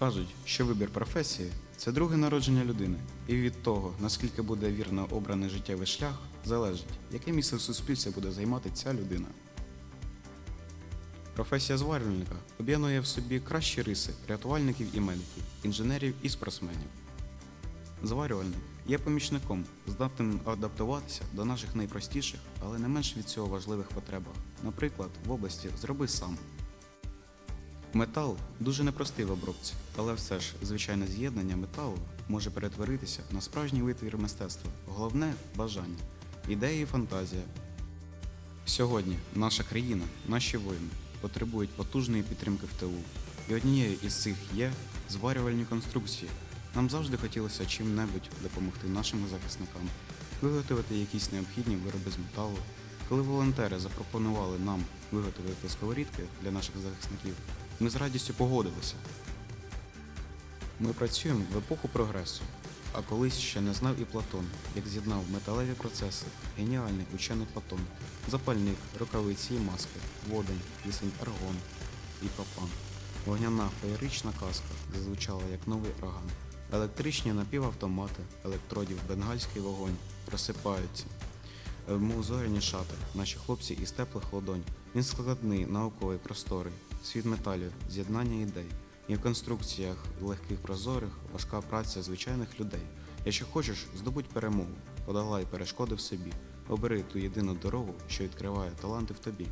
Кажуть, що вибір професії це друге народження людини, і від того, наскільки буде вірно обраний життєвий шлях, залежить, яке місце в суспільстві буде займати ця людина. Професія зварювальника об'єднує в собі кращі риси рятувальників і медиків, інженерів і спортсменів. Зварювальник є помічником, здатним адаптуватися до наших найпростіших, але не менш від цього важливих потребах. Наприклад, в області зроби сам. Метал дуже непростий в обробці, але все ж звичайне з'єднання металу може перетворитися на справжній витвір мистецтва. Головне бажання, ідеї і фантазія. Сьогодні наша країна, наші воїни потребують потужної підтримки в тилу. І однією із цих є зварювальні конструкції. Нам завжди хотілося чим-небудь допомогти нашим захисникам, виготовити якісь необхідні вироби з металу. Коли волонтери запропонували нам виготовити сковорідки для наших захисників, ми з радістю погодилися. Ми працюємо в епоху прогресу, а колись ще не знав і Платон, як з'єднав металеві процеси, геніальний учений Платон, запальник, рукавиці і маски, водень, кисень аргон і пропан. Вогняна феєрична казка зазвучала як новий орган. Електричні напівавтомати, електродів бенгальський вогонь розсипаються. Е, Мов зоряні шати, наші хлопці із теплих ладонь. Він складний, науковий, просторий, світ металів, з'єднання ідей. І в конструкціях легких прозорих важка праця звичайних людей. Якщо хочеш, здобудь перемогу, подолай перешкоди в собі, обери ту єдину дорогу, що відкриває таланти в тобі.